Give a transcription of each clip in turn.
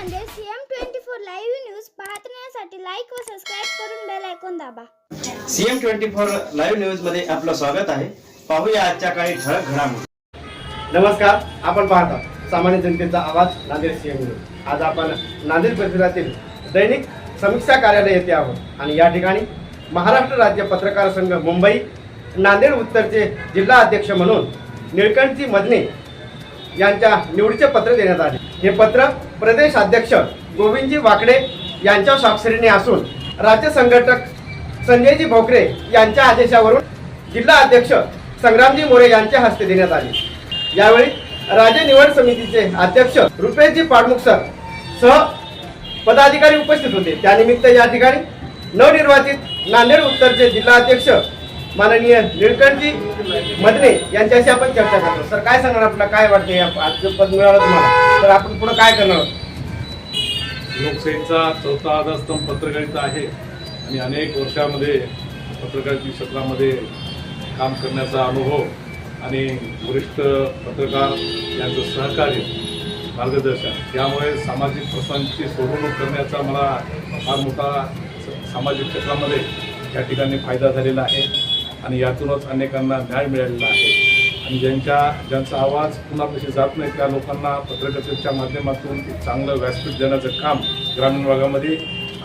Nanded CM twenty four live news पाहण्यासाठी like व subscribe करून बेल आयकॉन दाबा. सीएम ट्वेंटी फोर लाईव्ह न्यूजमध्ये आपलं स्वागत आहे. पाहूया आजच्या काही ठळक घडामोडी. नमस्कार आपण पाहता सामान्य जनतेचा आवाज नांदेड सीएम न्यूज आज आपण नांदेड परिसरातील दैनिक समीक्षा कार्यालय येथे आहोत. आणि या ठिकाणी महाराष्ट्र राज्य पत्रकार संघ मुंबई नांदेड उत्तरचे जिल्हा अध्यक्ष म्हणून निळकंठजी मदने यांच्या निवडीचे पत्र देण्यात आले. हे पत्र प्रदेश अध्यक्ष गोविंदजी वाकडे यांच्या स्वाक्षरीने असून राज्य संघटक संजयजी भोकरे यांच्या आदेशावरून जिल्हा अध्यक्ष संग्रामजी मोरे यांच्या हस्ते देण्यात आले. यावेळी राज्य निवड समितीचे अध्यक्ष रुपेशजी पाडमुख सर सह पदाधिकारी उपस्थित होते. त्यानिमित्त या ठिकाणी नवनिर्वाचित नांदेड उत्तरचे जिल्हा अध्यक्ष माननीय निळकंठजी मदने यांच्याशी आपण चर्चा करतो सर काय सांगणार आपल्याला? काय वाटते आजचं पद मिळालं तुम्हाला तर आपण पुढे काय करणार? लोकशाहीचा चौथा आधारस्तंभ पत्रकारिता आहे आणि अनेक वर्षामध्ये पत्रकारिता क्षेत्रामध्ये काम करण्याचा अनुभव आणि वरिष्ठ पत्रकार यांचं सहकार्य मार्गदर्शन यामुळे सामाजिक प्रश्नांची सोडवणूक करण्याचा मला फार मोठा सामाजिक क्षेत्रामध्ये या ठिकाणी फायदा झालेला आहे. आणि यातूनच अनेकांना न्याय मिळालेला आहे. आणि ज्यांच्या ज्यांचा आवाज कुणापाशी जात नाही त्या लोकांना पत्रकारितेच्या माध्यमातून एक चांगलं व्यासपीठ देण्याचं काम ग्रामीण भागामध्ये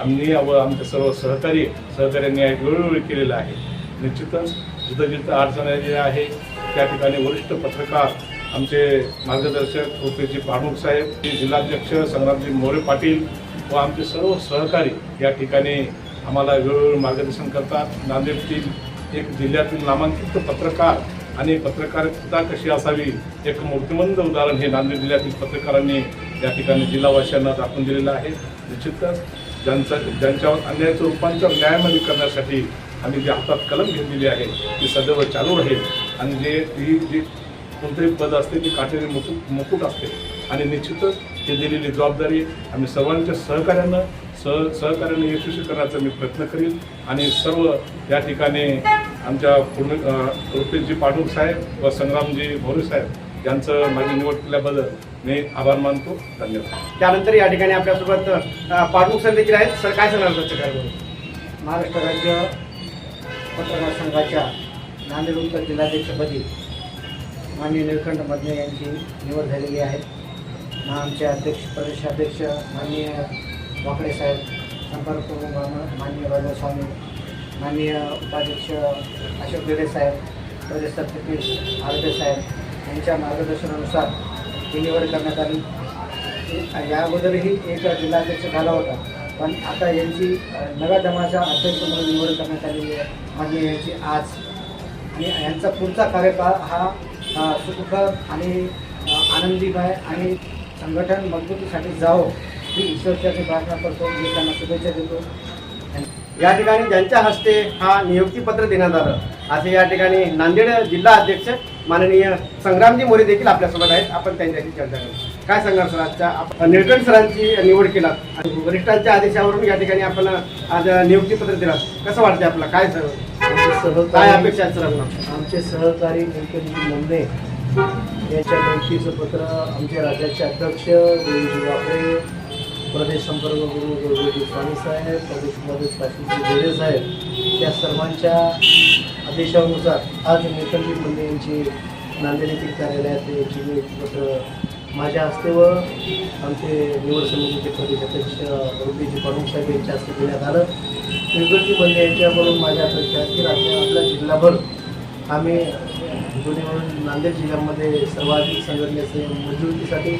आम्ही व आमचे सर्व सहकारी सहकार्यांनी वेळोवेळी केलेलं आहे. निश्चितच जिथं जिथं अडचण आलेली आहे त्या ठिकाणी वरिष्ठ पत्रकार आमचे मार्गदर्शक रुपेशजी पाडमुख साहेब जिल्हाध्यक्ष संग्रामजी मोरे पाटील व आमचे सर्व सहकारी या ठिकाणी आम्हाला वेळोवेळी मार्गदर्शन करतात. नांदेडतील एक जिल्ह्यातील नामांकित पत्रकार आणि पत्रकारिता कशी असावी एक मूर्तिमंद उदाहरण हे नांदेड जिल्ह्यातील पत्रकारांनी या ठिकाणी जिल्हावासियांना दाखवून दिलेलं आहे. निश्चितच ज्यांचा ज्यांच्यावर अन्यायाचं रूपांतर न्यायामध्ये करण्यासाठी आम्ही जी हातात कलम घेतलेली आहे ती सदैव चालू राहील आणि जे ही जी कोणतेही पद असते ती काटेरी मुकुट मुकुट असते. आणि निश्चितच ही दिलेली जबाबदारी आम्ही सर्वांच्या सहकार्यानं सह सहकार्याने यशस्वी करण्याचा मी प्रयत्न करीन. आणि सर्व या ठिकाणी आमच्या पूर्ण रुपेशजी पाटील साहेब व संग्रामजी भोरे साहेब यांचं माझी निवड केल्याबद्दल मी आभार मानतो. धन्यवाद. त्यानंतर या ठिकाणी आपल्यासोबत अ, पाडमुख सर देखील आहेत. सर काय सांगणार महाराष्ट्र राज्य पत्रकार संघाच्या नांदेड उत्तर जिल्हाध्यक्षपदी माननीय निळकंठ मदने यांची निवड झालेली आहे. आमचे अध्यक्ष प्रदेशाध्यक्ष माननीय वाकडे साहेब संपर्क प्रमुख माननीय राजास्वामी माननीय उपाध्यक्ष अशोक गिरे साहेब प्रदेश सरचिटणीस आरोग्य साहेब यांच्या मार्गदर्शनानुसार ही निवड करण्यात आली. या अगोदरही एक जिल्हाध्यक्ष झाला होता पण आता यांची नव्या दमाच्या अध्यक्ष म्हणून निवड करण्यात आलेली आहे. माननीय यांची आज. आणि यांचा पुढचा कार्यकाळ हा सुखकर आणि आनंदी आनंदीमय आणि संघटन मजबूतीसाठी जावं ही ईश्वरच्याने प्रार्थना करतो मी त्यांना शुभेच्छा देतो. या ठिकाणी ज्यांच्या हस्ते हा नियुक्तीपत्र देण्यात आलं. असे या ठिकाणी नांदेड जिल्हा अध्यक्ष माननीय संग्रामजी मोरे देखील आपल्यासोबत आहेत. आपण त्यांच्याशी चर्चा करू. काय सांगणार सर आजच्या आपण निळकंठ सरांची निवड केला आणि वरिष्ठांच्या आदेशावरून या ठिकाणी आपण आज नियुक्तीपत्र दिला कसं वाटतं आपलं? काय सर? काय सहकारी अपेक्षा आहेत सर आपलं आमचे सहकारी निलकंठजी मुंडे यांच्या नोटीचं पत्र आमचे राज्याचे अध्यक्ष देवजी वाकडे प्रदेश संपर्क गुरु गोविंदजी स्वामी साहेब प्रदेश उपाध्यक्ष काशीजी गोरे साहेब या सर्वांच्या आदेशानुसार आज निलकंठजी मुंडे यांची नांदेड येथील कार्यालयात यांची नियुक्तीपत्र माझ्या हस्ते व आमचे निवड समितीचे प्रदेशाध्यक्ष रुपीजी प्रमुख साहेब यांच्या हस्ते देण्यात आलं. निलकंठजी मुंडे यांच्याकडून माझ्या अपेक्षा आहेत की राज्य आपल्या जिल्हाभर आम्ही दोन्ही म्हणून नांदेड जिल्ह्यामध्ये सर्वाधिक संघटनेचे मजबूतीसाठी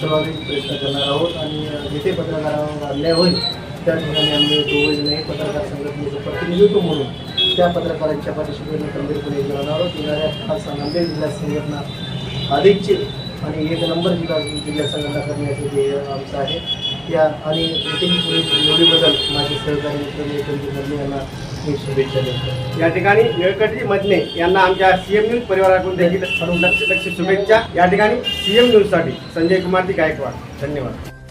सर्वाधिक प्रयत्न करणार आहोत आणि जिथे पत्रकारांवर अन्याय होईल त्या ठिकाणी आम्ही दोघेजणही पत्रकार संघटनेचं प्रतिनिधित्व म्हणून त्या पत्रकारांच्या पाठीशी खंबीरपणे गंभीरपणे जाणार आहोत. येणाऱ्या खास नांदेड जिल्हा संघटना अधिकची आणि एक नंबर जिल्हा जिल्हा संघटना करण्याचे ध्येय आमचं आहे. या आणि नितीन पुढील निवडीबद्दल माझे सहकारी मित्र निळकंठी मधले यांना मी शुभेच्छा देतो. या ठिकाणी निळकंठजी मदने यांना आमच्या सीएम न्यूज परिवाराकडून देखील लक्ष लक्ष शुभेच्छा. या ठिकाणी सीएम न्यूजसाठी संजय कुमार गायकवाड. धन्यवाद.